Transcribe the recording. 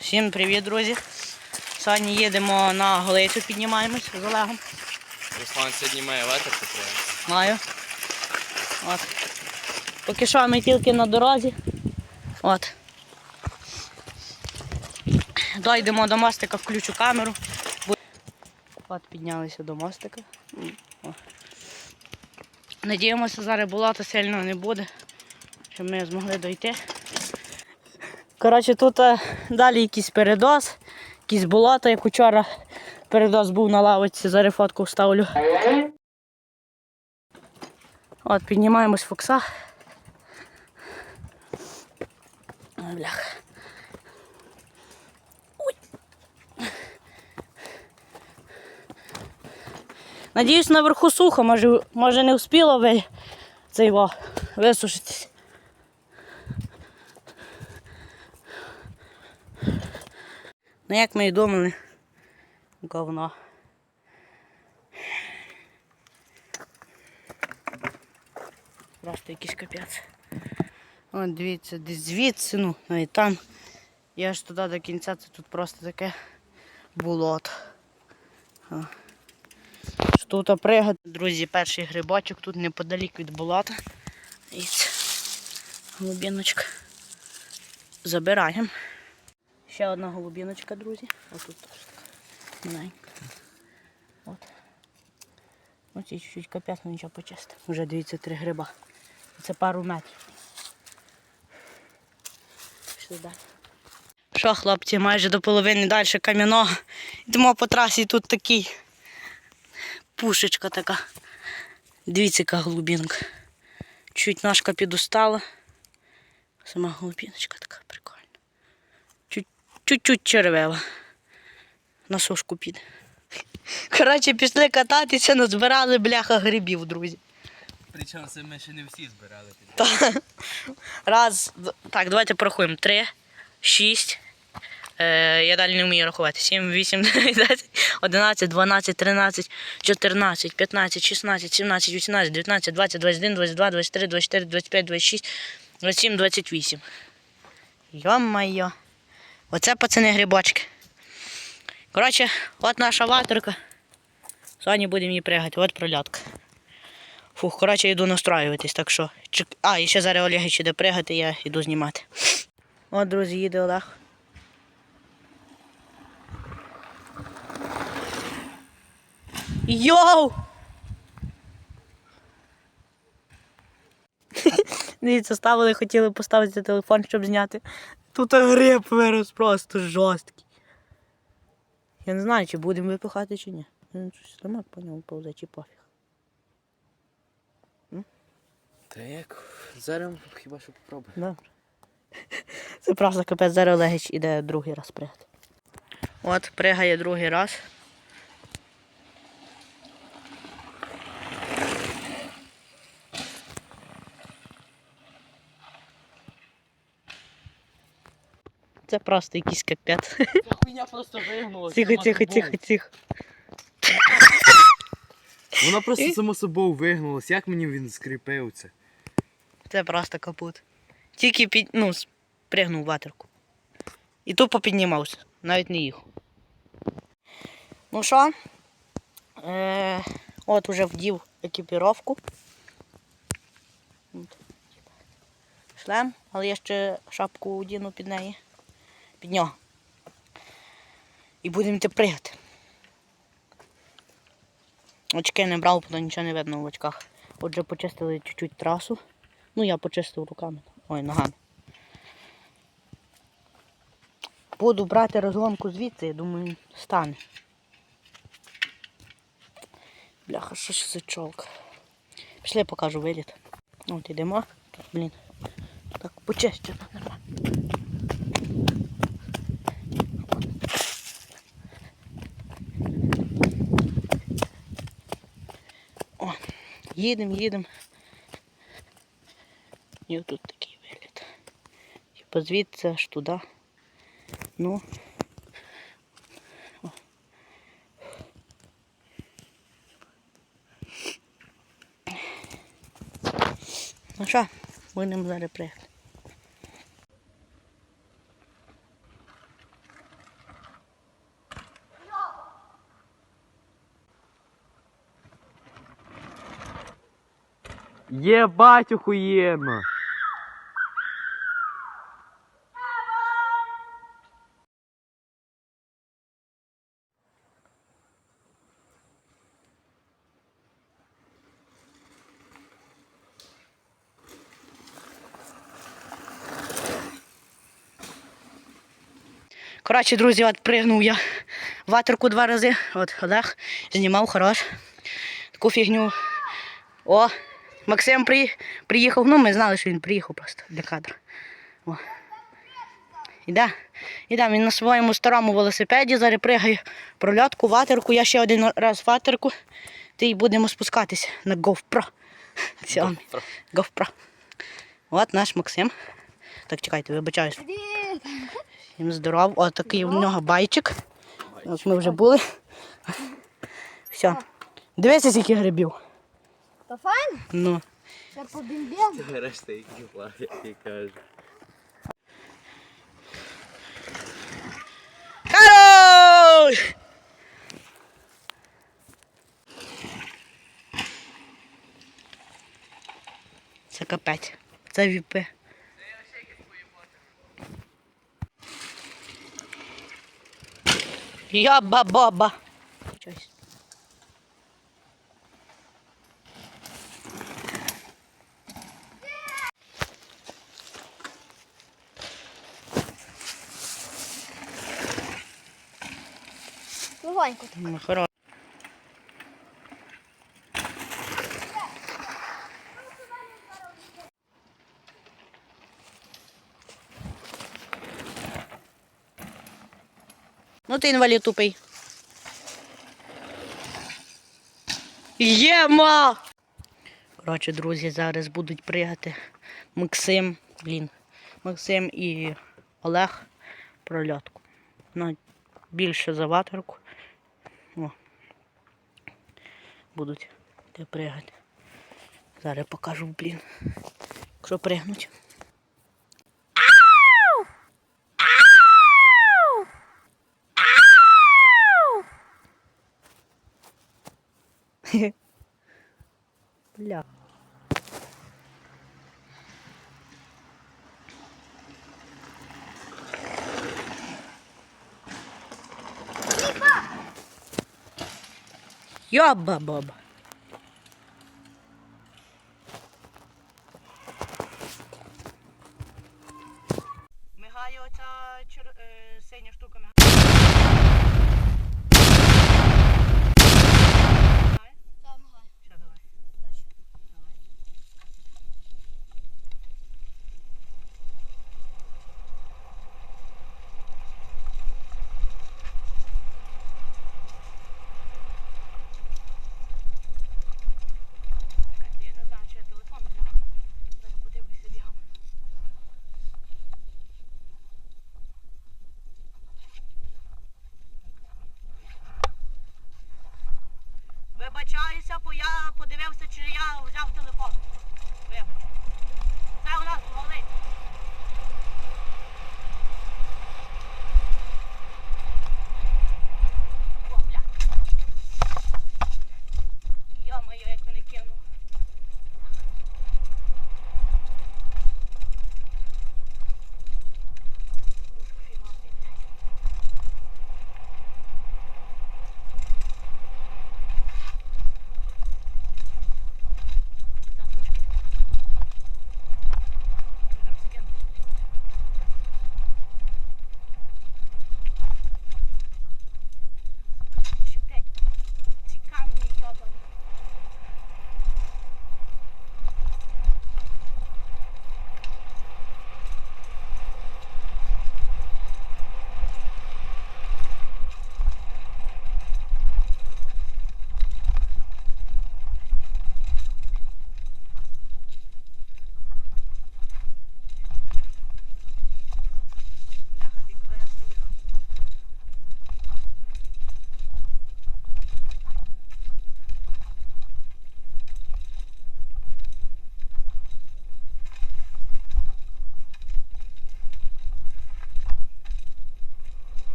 Всім привіт, друзі. Сьогодні їдемо на Голицю, піднімаємось з Олегом. Руслан сьогодні має ветер треба. Маю. От. Поки що ми тільки на дорозі. От. Дойдемо до мостика, включу камеру. От піднялися до мостика. О. Надіємося, зараз болота сильно не буде, щоб ми змогли дойти. Коротше, тут е, далі якийсь передоз, якісь болота, як учора передоз був на лавиці, зараз фотку вставлю. От, піднімаємось фокса. Ой. Надіюсь, наверху сухо, може, може не вспіло ви це його висушитись. Ну як ми і думали, говно. Просто якийсь капець. От дивіться, десь звідси, ну, навіть там. Я ж туди до кінця, це тут просто таке болото. Тут пригод. Друзі, перший грибочок тут неподалік від болота. Дивіться. Голубіночка. Забираємо. Ще одна голубіночка, друзі. Теж така. Маленька. От. Ось і чуть-чуть капець, ну нічого почисти. Вже дивіться три гриба. Це пару метрів. Пішли далі. Що, хлопці, майже до половини далі кам'яного. Йдемо по трасі тут такий пушечка така. Дивіться, яка голубінка. Чуть ножка підустала. Сама голубіночка така прикольна. Чуть- Чуть-чуть червела. На сушку піде. Коротше, пішли кататися, назбирали бляха грибів, друзі. Причому це ми ще не всі збирали. Та. Раз, д- так, давайте порахуємо. Три, шість. Е, я далі не вмію рахувати. Сім, вісім, дев'ять, десять, одинадцять, дванадцять, тринадцять, чотирнадцять, п'ятнадцять, шістнадцять, сімнадцять, вісімнадцять, дев'ятнадцять, двадцять, двадцять один, двадцять два, двадцять три, двадцять чотири, двадцять п'ять, двадцять шість, двадцять сім, двадцять вісім. Йо-майо. Оце пацани грибочки. Коротше, от наша ватерка. Сьогодні будемо її пригати. От прольотка. Фух, коротше, йду настраюватись, так що. чек- А, і ще зараз Олег ще де пригати, я йду знімати. От, друзі, їде Олег. Йоу! Дивіться, ставили, хотіли поставити телефон, щоб зняти. Тут гриб вирос просто жорсткий. Я не знаю, чи будемо випихати, чи ні. Щось слимак по ньому повзе, чи пофіг. Та як? Зараз хіба що попробуємо. Добре. Це просто капець зараз Олегич іде другий раз пригати. От, пригає другий раз. Це просто якийсь капець. Ця хуйня просто вигнулася. Тихо, тихо, тихо, тихо. Вона просто само собою вигнулась. Як мені він скріпився? Це просто капут. Тільки під, ну, спригнув ватерку. І тупо піднімався, навіть не їхав. Ну що? Е, от уже вдів екіпіровку. Шлем, але я ще шапку одіну під неї. Під нього. І будемо йти пригати. Очки не брав, бо нічого не видно в очках. Отже, почистили чуть-чуть трасу. Ну, я почистив руками. Ой, ногами. Буду брати розломку звідси, я думаю, стане. Бляха, що ж за чолк? Пішли, покажу виліт. От йдемо. Блін. Так, почищено нормально. О, їдемо, їдемо. І отут такий вигляд. Типа звідси аж туди. Ну. О. Ну що, будемо зараз приїхати. Єбать охуєнно. Коротше, друзі, от пригнув я ватерку два рази. От Олег знімав хорош. Таку фігню. О, Максим при... приїхав. Ну, ми знали, що він приїхав просто для кадру. О. Іде. Іде, він на своєму старому велосипеді зараз пригає прольотку, ватерку. Я ще один раз ватерку. Ти й будемо спускатися на GoPro. Xiaomi. GoPro. От наш Максим. Так, чекайте, вибачаюсь. Всім здоров. О, такий у нього байчик. От ми вже були. Все. Дивися, скільки грибів. То файн? Ну. Це по бімбі. Решта які плавять, я кажу. Це капець. Це віпи. Я баба. Щось. Легонько. Ну. Ну ти інвалід тупий. Єма! Коротше, друзі, зараз будуть пригати Максим, блін, Максим і Олег прольотку. Ну, більше за ватерку. О. Будуть де пригати. Зараз покажу, блін. Якщо пригнуть. Бля. Йоба боба. Мигає оця чер... е, синя штука. Мигає. Все, давай. Давай. Чекайте, Я не знаю, чи я телефон взяв. Зараз подивлюся бігом. Вибачаюся, бо я подивився, чи я взяв телефон. Вибач. Це у нас голить.